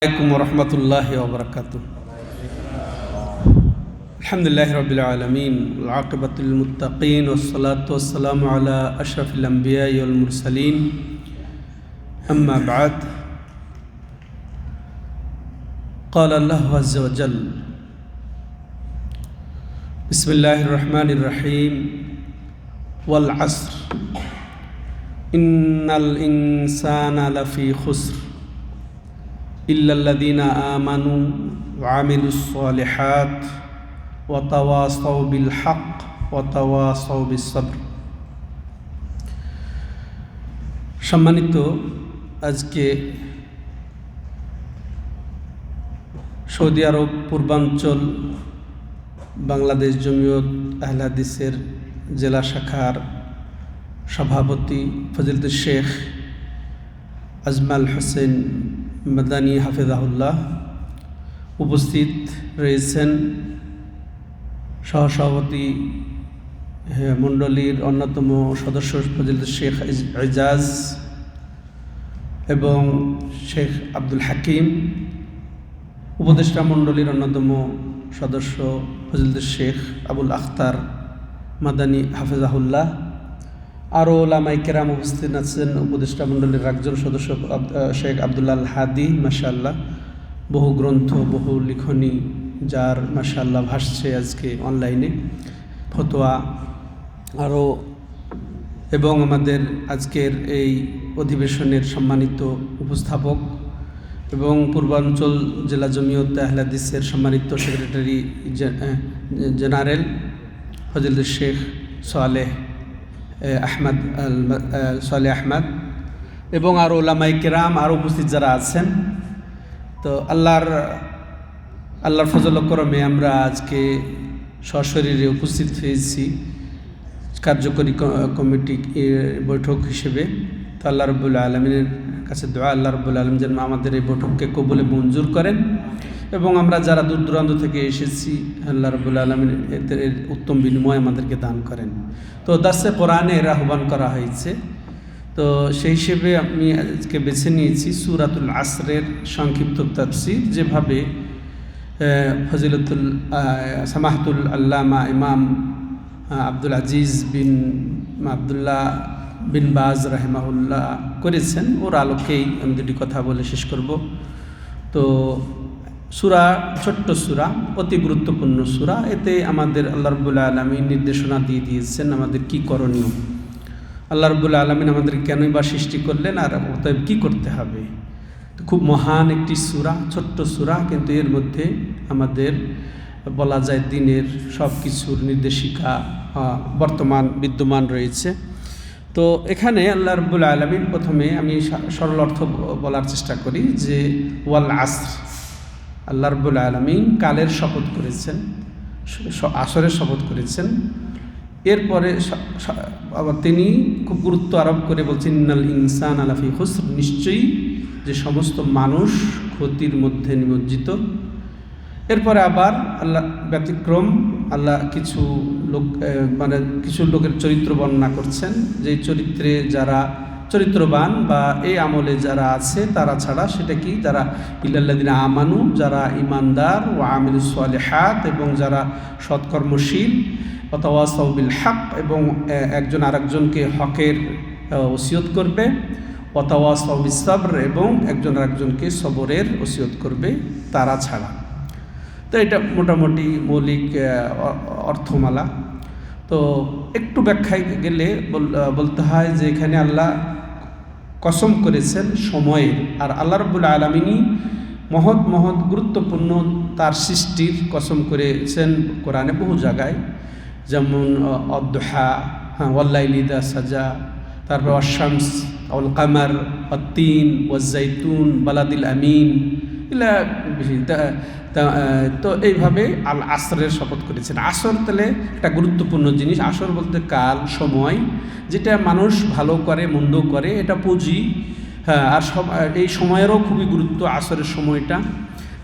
عليكم ورحمة الله وبركاته. الحمد لله رب العالمين والعاقبة للمتقين والصلاة والسلام على أشرف الأنبياء والمرسلين. أما بعد قال الله عز وجل بسم الله الرحمن الرحيم والعصر. إن الإنسان لفي خسر. ওয়াতাওয়া ওয়াতাওয়া সম্মানিত, আজকে সৌদি আরব পূর্বাঞ্চল বাংলাদেশ জমিয়ত আহলাদিসের জেলা শাখার সভাপতি ফজিলত শেখ আজমাল হোসেন মাদানী হাফেজাহুল্লাহ উপস্থিত রয়েছেন সহসভাপতি মণ্ডলীর অন্যতম সদস্য ফজিলত শেখ এজাজ এবং শেখ আব্দুল হাকিম, উপদেষ্টা মণ্ডলীর অন্যতম সদস্য ফজিলত শেখ আবুল আখতার মাদানী হাফেজাহুল্লাহ। আরও ওলামাই কেরাম উপস্থিত আছেন, উপদেষ্টা মণ্ডলীর একজন সদস্য শেখ আবদুল্লাহ হাদি মাশাল্লাহ বহু গ্রন্থ, বহু লিখনী যার মাশাল্লাহ ভাসছে আজকে অনলাইনে। ফতোয়া আরও এবং আমাদের আজকের এই অধিবেশনের সম্মানিত উপস্থাপক এবং পূর্বাঞ্চল জেলা জমিয়ত আহলাদিসের সম্মানিত সেক্রেটারি জেনারেল ফজিল শেখ সোয়ালেহ আহমদ সোয়ালে আহমদ এবং আরও ওলামাই কেরাম আরও উপস্থিত যারা আছেন। তো আল্লাহর আল্লাহর ফজল করমে আমরা আজকে সশরীরে উপস্থিত হয়েছি কার্যকরী কমিটি বৈঠক হিসেবে। তো আল্লাহ রবুল্লা আলমিনের কাছে দোয়া, আল্লাহ রবুল্লা আলম যেন আমাদের এই বৈঠককে কবলে মঞ্জুর করেন। এবং আমরা যারা দূর দূরান্ত থেকে এসেছি, আল্লাহ রবুল্লা আলমিন এদের উত্তম বিনিময় আমাদেরকে দান করেন। তো দাসে কোরআনে এর আহ্বান করা হয়েছে। তো সেই হিসেবে আমি আজকে বেছে নিয়েছি সুরাতুল আসরের সংক্ষিপ্ত তাফসির, যেভাবে ফজিলতুল সামাহতুল আল্লামা ইমাম আব্দুল আজিজ বিন আবদুল্লাহ বিন বাজ রাহেমাহুল্লাহ করেছেন। ওর আলোকেই আমি দুটি কথা বলে শেষ করব। তো সুরা, ছোট্ট সুরা, অতি গুরুত্বপূর্ণ সুরা। এতে আমাদের আল্লাহ রবুল্লা আলমী নির্দেশনা দিয়ে দিয়েছেন আমাদের কি করণীয়। আল্লাহ রবুল্লা আলমিন আমাদের কেনই বা সৃষ্টি করলেন আর অতএব কী করতে হবে। খুব মহান একটি সুরা, ছোট্ট সুরা, কিন্তু এর মধ্যে আমাদের বলা যায় দিনের সব কিছুর নির্দেশিকা বর্তমান বিদ্যমান রয়েছে। তো এখানে আল্লাহ রবুল আলমিন প্রথমে আমি সরল অর্থ বলার চেষ্টা করি যে ওয়াল আসর আল্লাহ রবুল আলমিন কালের শপথ করেছেন আসরের শপথ করেছেন। এরপরে তিনি খুব গুরুত্ব আরোপ করে বলছেন, ইন্নাল ইনসান আলাফি হুসর নিশ্চয়ই যে সমস্ত মানুষ ক্ষতির মধ্যে নিমজ্জিত। এরপরে আবার আল্লাহ ব্যতিক্রম, আল্লাহ কিছু লোক মানে কিছু লোকের চরিত্র বর্ণনা করছেন। যে চরিত্রে যারা চরিত্রবান বা এই আমলে যারা আছে, তারা ছাড়া সেটা কি? যারা ইল্লাল্লাদিন আমানু, যারা ইমানদার ও আমিল হাত এবং যারা সৎকর্মশীল সৌবিল হক এবং একজন আরেকজনকে হকের ওসিয়ত করবে অথবা সৌবিল সবর এবং একজন আরেকজনকে সবরের ওসিয়ত করবে, তারা ছাড়া। তো এটা মোটামুটি মৌলিক অর্থমালা। তো একটু ব্যাখ্যায় গেলে বল- বলতে হয় যে এখানে আল্লাহ কসম করেছেন সময়ের। আর আল্লাহ রব্বুল আলমিনী মহৎ মহৎ গুরুত্বপূর্ণ তার সৃষ্টির কসম করেছেন কোরআনে বহু জায়গায়। যেমন অদ্দোহা হ্যাঁ ওয়াল্লাইলিদা সাজা, তারপর অশামস অল কামার অতিন ওয়াজাইতুন বালাদিল আমিন তা- এইভাবে আল আসরের শপথ করেছেন। আসর তাহলে একটা গুরুত্বপূর্ণ জিনিস। আসর বলতে কাল, সময়, যেটা মানুষ ভালো করে, মন্দ করে, এটা পুঁজি। হ্যাঁ আর সব, এই সময়েরও খুবই গুরুত্ব আসরের সময়টা।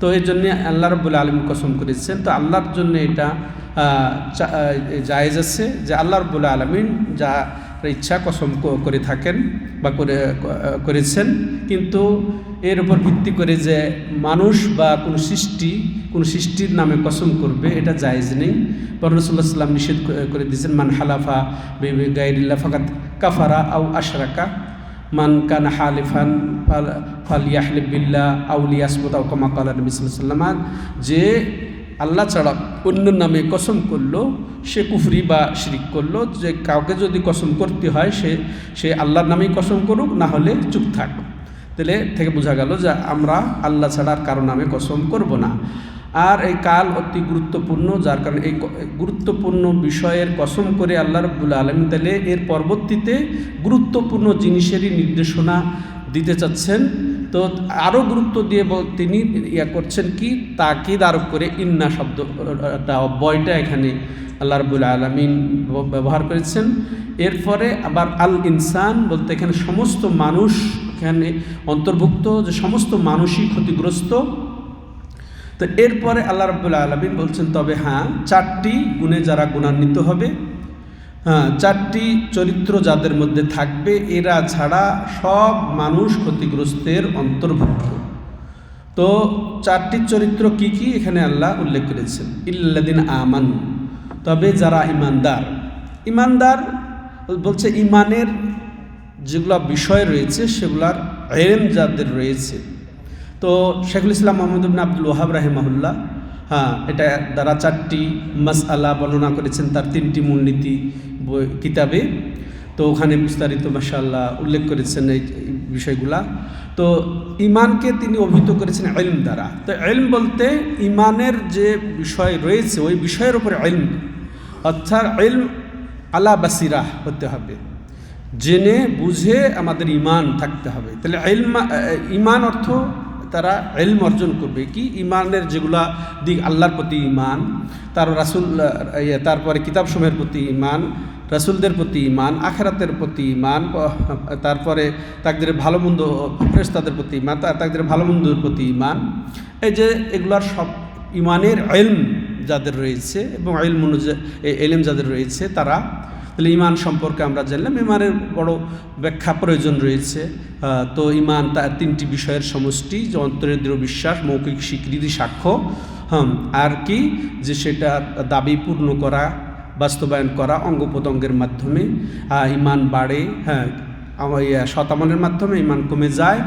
তো এই জন্যে আল্লাহ রব্বুল আলম কসম করেছেন। তো আল্লাহর জন্য এটা জায়েজ আছে যে আল্লাহ রব্বুল আলমিন যা ইচ্ছা কসম করে থাকেন বা করে করেছেন। কিন্তু এর উপর ভিত্তি করে যে মানুষ বা কোনো সৃষ্টি, কোনো সৃষ্টির নামে কসম করবে, এটা জায়েজ নেই। পররসুল্লাহ সাল্লাম নিষেধ করে দিয়েছেন, মান হালাফা বেবে গাইরিল্লা ফাকাত কাফারা আউ আশরাকা। মান কান হালিফান ফাল ইয়াহলিফ বিল্লাহ আউলিয়াসমত আউ কামা কালা নবী সাল্লাম যে আল্লাহ ছাড়া অন্য নামে কসম করল, সে কুফরি বা শিরিক করল, যে কাউকে যদি কসম করতে হয়, সে সে আল্লাহর নামেই কসম করুক, না হলে চুপ থাক। তাহলে থেকে বোঝা গেল যে আমরা আল্লাহ ছাড়া আর কারও নামে কসম করব না। আর এই কাল অতি গুরুত্বপূর্ণ, যার কারণে এই গুরুত্বপূর্ণ বিষয়ের কসম করে আল্লাহ রব্বুল আলম তাহলে এর পরবর্তীতে গুরুত্বপূর্ণ জিনিসেরই নির্দেশনা দিতে চাচ্ছেন। তো আরও গুরুত্ব দিয়ে তিনি ইয়া করছেন কি? তাকিদ আরোপ করে ইন্না শব্দটা বয়টা এখানে আল্লাহ রবুল আলমিন ব্যবহার করেছেন। এরপরে আবার আল ইনসান বলতে এখানে সমস্ত মানুষ এখানে অন্তর্ভুক্ত যে সমস্ত মানুষই ক্ষতিগ্রস্ত। তো এরপরে আল্লাহ রবুল্লা আলমিন বলছেন, তবে হ্যাঁ চারটি গুণে যারা গুণান্বিত হবে হ্যাঁ চারটি চরিত্র যাদের মধ্যে থাকবে, এরা ছাড়া সব মানুষ ক্ষতিগ্রস্তের অন্তর্ভুক্ত। তো চারটি চরিত্র কি কি? এখানে আল্লাহ উল্লেখ করেছেন, ইল্লাদিন আমান। তবে যারা ইমানদার ইমানদার বলছে ইমানের যেগুলো বিষয় রয়েছে, সেগুলার এম যাদের রয়েছে। তো শেখুল ইসলাম মোহাম্মদ আব্দুল ওহাব রাহেমাহুল্লাহ হ্যাঁ এটা দ্বারা চারটি মাস আল্লাহ বর্ণনা করেছেন, তার তিনটি মূলনীতি বই, কিতাবে। তো ওখানে বিস্তারিত মাসাল্লাহ উল্লেখ করেছেন এই বিষয়গুলা। তো ইমানকে তিনি অভিহিত করেছেন এলম দ্বারা। তো এলম বলতে ইমানের যে বিষয় রয়েছে, ওই বিষয়ের উপরে এলম। অর্থাৎ এলম আলা বাসিরা হতে হবে। জেনে বুঝে আমাদের ইমান থাকতে হবে। তাহলে ইমান অর্থ তারা এলম অর্জন করবে। কি? ইমানের যেগুলা দিক, আল্লাহর প্রতি ইমান, তার রাসুল তারপরে কিতাব সময়ের প্রতি ইমান, রাসুলদের প্রতি ইমান, আখেরাতের প্রতি ইমান, তারপরে তাদের ভালো মন্দ ফেরেস্তাদের প্রতি ইমান তাদের ভালো মন্দর প্রতি ইমান। এই যে এগুলার সব ইমানের এলম যাদের রয়েছে এবং এলম অনুযায়ী এলম যাদের রয়েছে তারা তাহলে ইমান সম্পর্কে আমরা জানলাম। ইমানের বড় ব্যাখ্যা প্রয়োজন রয়েছে। তো ইমান তার তিনটি বিষয়ের সমষ্টি যে অন্তরের দৃঢ় বিশ্বাস, মৌখিক স্বীকৃতি, সাক্ষ্য। হ্যাঁ আর কি? যে সেটা দাবি পূর্ণ করা, বাস্তবায়ন করা অঙ্গ প্রত্যঙ্গের মাধ্যমে ইমান বাড়ে হ্যাঁ শতামনের মাধ্যমে ইমান কমে যায়,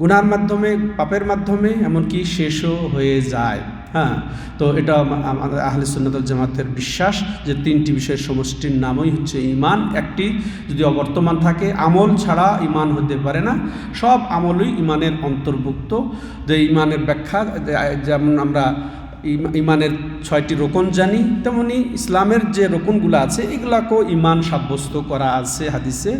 গুনার মাধ্যমে, পাপের মাধ্যমে, এমনকি শেষও হয়ে যায়। হ্যাঁ তো এটা আমাদের আহলে সুন্নাতুল জামাতের বিশ্বাস যে তিনটি বিষয়ের সমষ্টির নামই হচ্ছে ইমান একটি যদি অবর্তমান থাকে, আমল ছাড়া ইমান হতে পারে না। সব আমলই ইমানের অন্তর্ভুক্ত। যে ইমানের ব্যাখ্যা যেমন আমরা ইমানের ছয়টি রোকন জানি, তেমনি ইসলামের যে রোকনগুলো আছে, এগুলাকেও ইমান সাব্যস্ত করা আছে হাদিসে।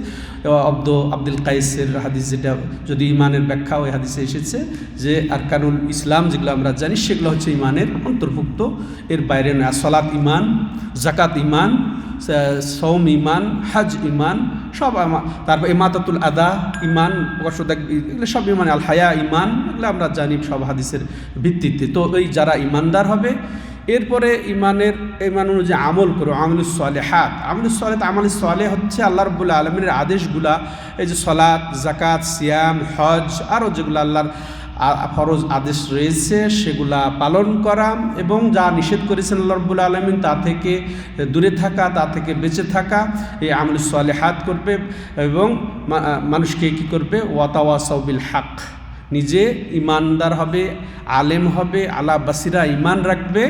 অব্দ আব্দুল কাইসের হাদিস যেটা, যদি ইমানের ব্যাখ্যা ওই হাদিসে এসেছে যে আর আরকানুল ইসলাম যেগুলো আমরা জানি, সেগুলো হচ্ছে ইমানের অন্তর্ভুক্ত। এর বাইরে নয় সলাৎ ইমান জাকাত ইমান সৌম ইমান, হাজ ইমান সব তারপর ইমাতাতুল আদা, ইমান এগুলো সব ইমান আল হায়া ইমান, এগুলো আমরা জানি সব হাদিসের ভিত্তিতে। তো এই যারা ইমানদার হবে, এরপরে ইমানের, ইমান অনুযায়ী আমল করো আমল সলে হাত আমল সলে আমল সালে হচ্ছে আল্লাহ রবুল্লা আলমিনের আদেশগুলা। এই যে সলাৎ জাকাত সিয়াম, হজ আরও যেগুলো আল্লাহর ফরজ আদেশ রয়েছে, সেগুলা পালন করা এবং যা নিষেধ করেছেন রব্বুল আলমিন তা থেকে দূরে থাকা, তা থেকে বেঁচে থাকা, এই আমল হাত করবে এবং মানুষকে কী করবে? ওয়াতাওয়া সবিল হাক। নিজে ইমানদার হবে, আলেম হবে, আলা বাসিরা ইমান রাখবে,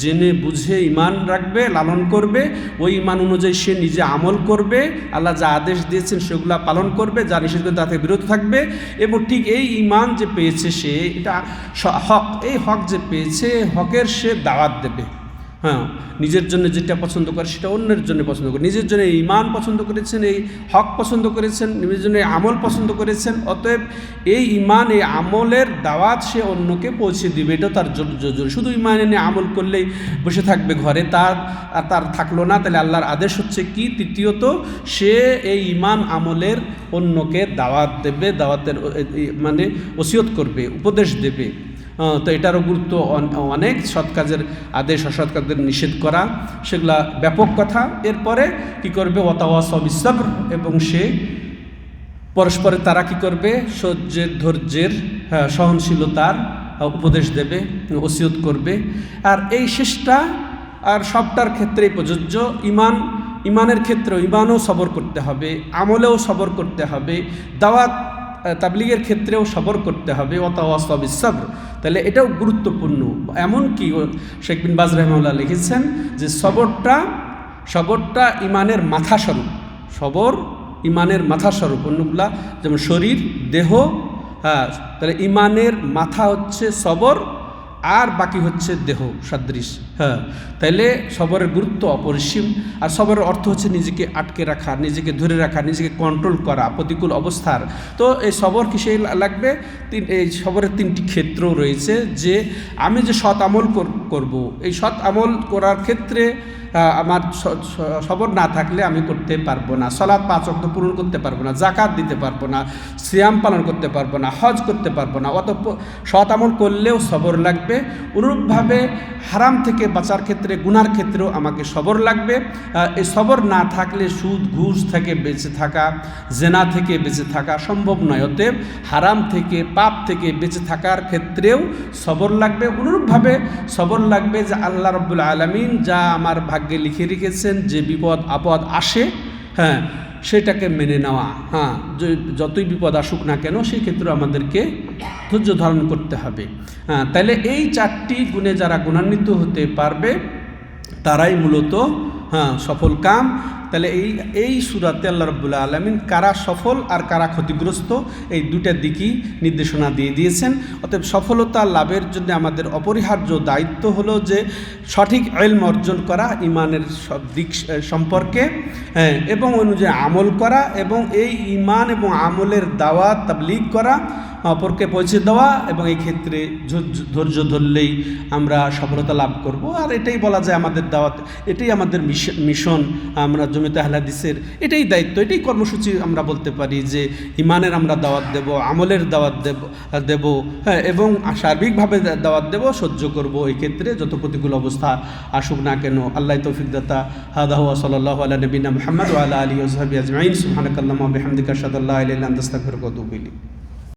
জেনে বুঝে ইমান রাখবে, লালন করবে, ওই ইমান অনুযায়ী সে নিজে আমল করবে, আল্লাহ যা আদেশ দিয়েছেন সেগুলো পালন করবে, যা নিষেধ করে তাতে বিরত থাকবে এবং ঠিক এই ইমান যে পেয়েছে সে, এটা হক, এই হক যে পেয়েছে, হকের সে দাওয়াত দেবে। হ্যাঁ নিজের জন্য যেটা পছন্দ করে সেটা অন্যের জন্য পছন্দ করে। নিজের জন্য ইমান পছন্দ করেছেন, এই হক পছন্দ করেছেন, নিজের জন্য আমল পছন্দ করেছেন, অতএব এই ইমান এই আমলের দাওয়াত সে অন্যকে পৌঁছে দিবে এটা তার জরুরি শুধু ইমান এনে আমল করলেই বসে থাকবে ঘরে, তার, আর তার থাকল না, তাহলে আল্লাহর আদেশ হচ্ছে কি? তৃতীয়ত, সে এই ইমান আমলের অন্যকে দাওয়াত দেবে, দাওয়াতের মানে ওসিয়ত করবে, উপদেশ দেবে। তো এটারও গুরুত্ব অনেক সৎ কাজের আদেশ অসৎ কাজের নিষেধ করা সেগুলা ব্যাপক কথা। এরপরে কি করবে? ওয়াতাওয়া সব এবং সে পরস্পরে তারা কি করবে? সহ্যের ধৈর্যের হ্যাঁ, সহনশীলতার উপদেশ দেবে ওসিয়ত করবে। আর এই শেষটা আর সবটার ক্ষেত্রেই প্রযোজ্য। ইমান ইমানের ক্ষেত্রেও ইমানও সবর করতে হবে আমলেও সবর করতে হবে। দাওয়াত তাবলিগের ক্ষেত্রেও সবর করতে হবে অতাওয়াসবি সবর তাহলে এটাও গুরুত্বপূর্ণ। এমনকি শেখ বিন বাজ রহমাল্লাহ লিখেছেন যে সবরটা সবরটা ইমানের মাথা স্বরূপ সবর ইমানের মাথা স্বরূপ অন্যগুলা যেমন শরীর, দেহ হ্যাঁ তাহলে ইমানের মাথা হচ্ছে সবর আর বাকি হচ্ছে দেহ, সাদৃশ। হ্যাঁ তাইলে সবরের গুরুত্ব অপরিসীম। আর সবরের অর্থ হচ্ছে নিজেকে আটকে রাখা, নিজেকে ধরে রাখা, নিজেকে কন্ট্রোল করা, প্রতিকূল অবস্থার। তো এই সবর কিসে লাগবে? তিন, এই সবরের তিনটি ক্ষেত্র রয়েছে যে আমি যে সৎ আমল কর- করব, এই সৎ আমল করার ক্ষেত্রে আমার সবর না থাকলে আমি করতে পারব না। সলাদ পাঁচ অক্ট পূরণ করতে পারব না জাকাত দিতে পারব না, সিয়াম পালন করতে পারব না, হজ করতে পারব না অত আমল করলেও সবর লাগবে। অনুরূপভাবে হারাম থেকে বাঁচার ক্ষেত্রে, গুনার ক্ষেত্রেও আমাকে সবর লাগবে। এই সবর না থাকলে সুদ, ঘুষ থেকে বেঁচে থাকা, জেনা থেকে বেঁচে থাকা সম্ভব নয়। অতএব হারাম থেকে, পাপ থেকে বেঁচে থাকার ক্ষেত্রেও সবর লাগবে। অনুরূপভাবে সবর লাগবে যে আল্লাহ রব্বুল আলমিন যা আমার ভাগ্যে লিখে রেখেছেন যে বিপদ আপদ আসে হ্যাঁ সেটাকে মেনে নেওয়া হ্যাঁ যতই বিপদ আসুক না কেন সেই ক্ষেত্রে আমাদেরকে ধৈর্য ধারণ করতে হবে। হ্যাঁ তাহলে এই চারটি গুণে যারা গুণান্বিত হতে পারবে, তারাই মূলত হ্যাঁ সফল কাম। তাহলে এই এই সুরাতে আল্লাহ রব্বুল্লাহ আলমিন কারা সফল আর কারা ক্ষতিগ্রস্ত এই দুটা দিকই নির্দেশনা দিয়ে দিয়েছেন। অতএব সফলতা লাভের জন্য আমাদের অপরিহার্য দায়িত্ব হলো যে সঠিক এলম অর্জন করা ইমানের সব দিক সম্পর্কে হ্যাঁ, এবং অনুযায়ী আমল করা এবং এই ইমান এবং আমলের দাওয়াত তাবলিগ করা অপরকে পৌঁছে দেওয়া এবং এই ক্ষেত্রে ধৈর্য ধরলেই আমরা সফলতা লাভ করব। আর এটাই বলা যায় আমাদের দাওয়াত এটাই আমাদের মিশন। আমরা জমিতে হালাদিসের এটাই দায়িত্ব, এটাই কর্মসূচি আমরা বলতে পারি যে ইমানের আমরা দাওয়াত দেব, আমলের দাওয়াত দেব দেব হ্যাঁ এবং সার্বিকভাবে দাওয়াত দেব, সহ্য করব এই ক্ষেত্রে যত প্রতিকূল অবস্থা আসুক না কেন। আল্লাহ তৌফিক দাতা হাদাহু আলা নবীনা মোহাম্মদ আলা আলী ওসহাবি আজমাইন। সুহানকাল্লামা বিহামদিকা সাদাল্লাহ আতুবু ইলাইক।